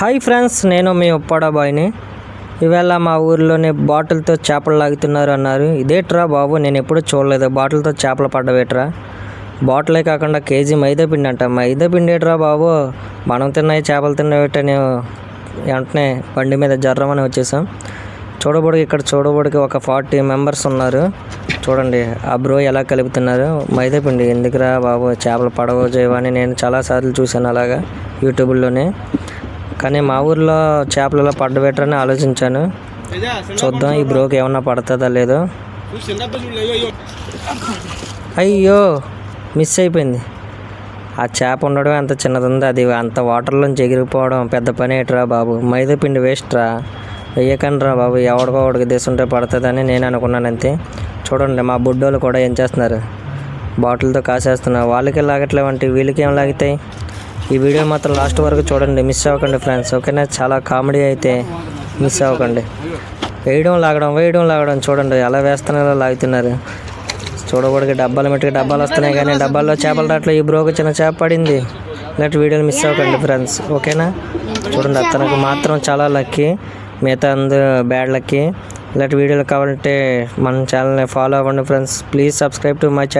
Hi friends నేను మీ ఉప్పాడ బాయ్ని ఇవాళ మా ఊర్లోనే బాటిల్తో చేపలు లాగుతున్నారు అన్నారు. ఇదేట్రా బాబు నేను ఎప్పుడూ చూడలేదు. బాటిల్తో చేపలు పడ్డవేట్రా? బాటిలే కాకుండా కేజీ మైదా పిండి అంట. మైదా పిండి ఏట్రా బాబు? మనం తిన్నాయి చేపలు తిన్నవేటని వెంటనే బండి మీద జర్రమని వచ్చేసాం. చూడబడికి ఇక్కడ చూడబడికి ఒక ఫార్టీ మెంబర్స్ ఉన్నారు. చూడండి ఆ బ్రో ఎలా కలుపుతున్నారు. మైదా పిండి ఎందుకురా బాబు? చేపలు పడవ చేయవని నేను చాలాసార్లు చూశాను అలాగా యూట్యూబ్లోనే. కానీ మా ఊర్లో చేపలలో పడ్డ పడ్డబెట్టరని ఆలోచించాను. చూద్దాం ఈ బ్రోకి ఏమన్నా పడుతుందా లేదో. అయ్యో మిస్ అయిపోయింది. ఆ చేప ఉండడం అంత చిన్నది ఉంది అది అంత వాటర్లోంచి ఎగిరిపోవడం పెద్ద పని ఏట్రా బాబు. మైదా పిండి వేస్ట్ రా. వెయ్యకండి బాబు ఎవడికో ఒకడికి తీసుంటే పడుతుందని నేను అనుకున్నాను అంతే. చూడండి మా బుడ్డోళ్ళు కూడా ఏం చేస్తున్నారు? బాటిల్తో కాసేస్తున్నారు. వాళ్ళకి లాగట్లేవంటి వీళ్ళకి ఏం లాగుతాయి? ఈ వీడియో మాత్రం లాస్ట్ వరకు చూడండి మిస్ అవ్వకండి ఫ్రెండ్స్ ఓకేనా చాలా కామెడీ అయితే మిస్ అవ్వకండి. వేయడం లాగడం వేయడం లాగడం చూడండి ఎలా వేస్తున్నారో లాగుతున్నారు. చూడకూడదు డబ్బాలు మెట్టుకు డబ్బాలు వస్తున్నాయి కానీ డబ్బాల్లో చేపలు రావట్లేదు ఈ బ్రోకి చిన్న చేప పడింది. ఇలాంటి వీడియోలు మిస్ అవ్వకండి ఫ్రెండ్స్ ఓకేనా చూడండి అతనికి మాత్రం చాలా లక్కీ మిగతా అందరూ బ్యాడ్ లక్కీ ఇలాంటి వీడియోలు కావాలంటే మన ఛానల్ని ఫాలో అవ్వండి friends please subscribe to my channel